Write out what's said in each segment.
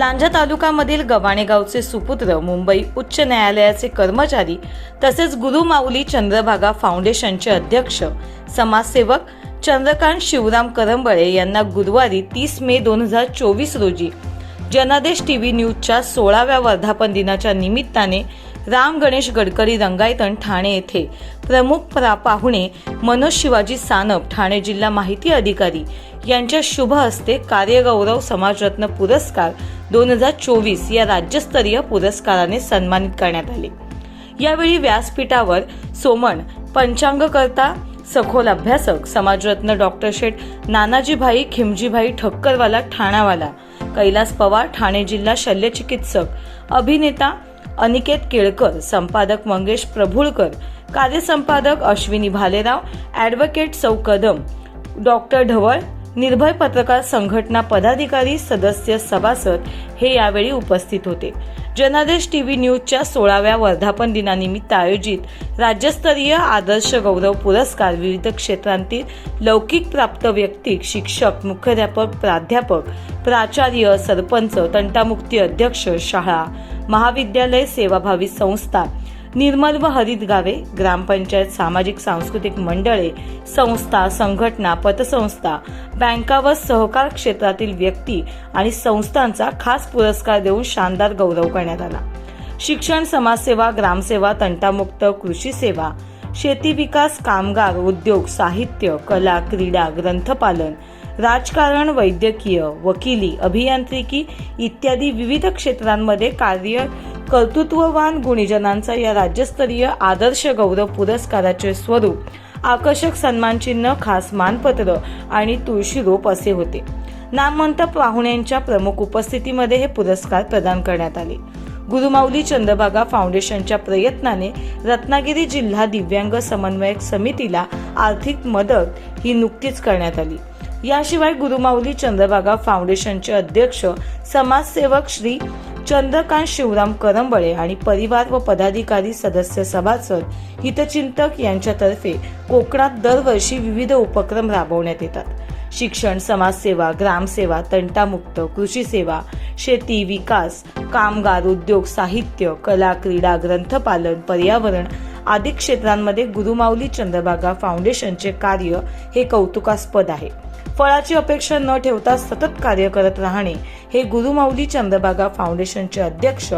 लांजा तालुक्यामधील गव्हाणे गावचे सुपुत्र मुंबई उच्च न्यायालयाचे कर्मचारी तसेच गुरुमाऊली चंद्रभागा फाउंडेशनचे अध्यक्ष समाजसेवक चंद्रकांत शिवराम करंबळे यांना गुरुवारी तीस मे दोन हजार चोवीस रोजी जनादेश टीव्ही न्यूजच्या सोळाव्या वर्धापन दिनाच्या निमित्ताने राम गणेश गडकरी रंगायतन ठाणे येथे प्रमुख प्रा पाहुणे मनोज शिवाजी सानप ठाणे जिल्हा माहिती अधिकारी यांच्या शुभ हस्ते कार्यगौरव समाजरत्न पुरस्कार दोन हजार चोवीस या राज्यस्तरीय पुरस्काराने सन्मानित करण्यात आले. यावेळी व्यासपीठावर सोमण पंचांगकर्ता सखोल अभ्यासक समाजरत्न डॉक्टर शेठ नानाजीभाई खिमजीभाई ठक्करवाला ठाणावाला कैलास पवार ठाणे जिल्हा शल्यचिकित्सक अभिनेता अनिकेत केळकर संपादक मंगेश प्रभुळकर कार्यसंपादक अश्विनी भालेराव ॲडव्होकेट सौ कदम डॉक्टर ढवळ निर्भय पत्रकार संघटना पदाधिकारी सदस्य सभासद हे यावेळी उपस्थित होते. जनादेश टीव्ही न्यूजच्या सोळाव्या वर्धापन दिनानिमित्त आयोजित राज्यस्तरीय आदर्श गौरव पुरस्कार विविध क्षेत्रांतील लौकिक प्राप्त व्यक्ती शिक्षक मुख्याध्यापक प्राध्यापक प्राचार्य सरपंच तंटामुक्ती अध्यक्ष शाळा महाविद्यालय सेवाभावी संस्था निर्मल व हरित गावे ग्रामपंचायत सामाजिक सांस्कृतिक मंडळे संस्था संघटना पतसंस्था बँका व सहकार क्षेत्रातील व्यक्ती आणि संस्थांचा खास पुरस्कार देऊन शानदार गौरव करण्यात आला. शिक्षण समाजसेवा ग्रामसेवा तंटामुक्त कृषी सेवा शेती विकास कामगार उद्योग साहित्य कला क्रीडा ग्रंथपालन राजकारण वैद्यकीय वकिली अभियांत्रिकी इत्यादी विविध क्षेत्रांमध्ये कार्य कर्तृत्ववान गुणीजनांचा या राज्यस्तरीय आदर्श गौरव पुरस्काराचे स्वरूप आकर्षक सन्मानचिन्ह खास मानपत्र आणि तुळशी रोप असे होते. नामवंत पाहुण्यांच्या प्रमुख उपस्थितीमध्ये हे पुरस्कार प्रदान करण्यात आले. गुरुमाऊली चंद्रभागा फाउंडेशनच्या प्रयत्नाने रत्नागिरी जिल्हा दिव्यांग समन्वयक समितीला आर्थिक मदत ही नुकतीच करण्यात आली. याशिवाय गुरुमाऊली चंद्रभागा फाउंडेशनचे अध्यक्ष समाजसेवक श्री चंद्रकांत शिवराम करंबळे आणि परिवार व पदाधिकारी सदस्य सभासद हितचिंतक यांच्यातर्फे कोकणात दरवर्षी विविध उपक्रम राबवण्यात येतात. शिक्षण समाजसेवा ग्रामसेवा तंटामुक्त कृषी सेवा शेती विकास कामगार उद्योग साहित्य कला क्रीडा ग्रंथपालन पर्यावरण आदी क्षेत्रांमध्ये गुरुमाऊली चंद्रभागा फाउंडेशनचे कार्य हे कौतुकास्पद आहे. फळाची अपेक्षा न ठेवता सतत कार्य करत राहणे हे गुरुमाऊली चंद्रभागा फाउंडेशनचे अध्यक्ष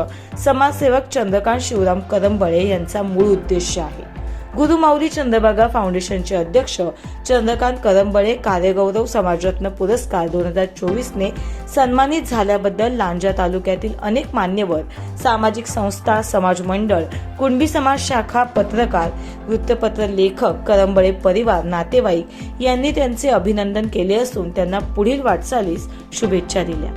समाजसेवक चंद्रकांत शिवराम करंबळे यांचा मूळ उद्देश आहे. गुरुमाऊली चंद्रभागा फाउंडेशनचे अध्यक्ष चंद्रकांत करंबळे कार्यगौरव समाजरत्न पुरस्कार दोन हजार चोवीसने सन्मानित झाल्याबद्दल लांजा तालुक्यातील अनेक मान्यवर सामाजिक संस्था समाज मंडळ कुणबी समाज शाखा पत्रकार वृत्तपत्र लेखक करंबळे परिवार नातेवाईक यांनी त्यांचे अभिनंदन केले असून त्यांना पुढील वाटचालीस शुभेच्छा दिल्या.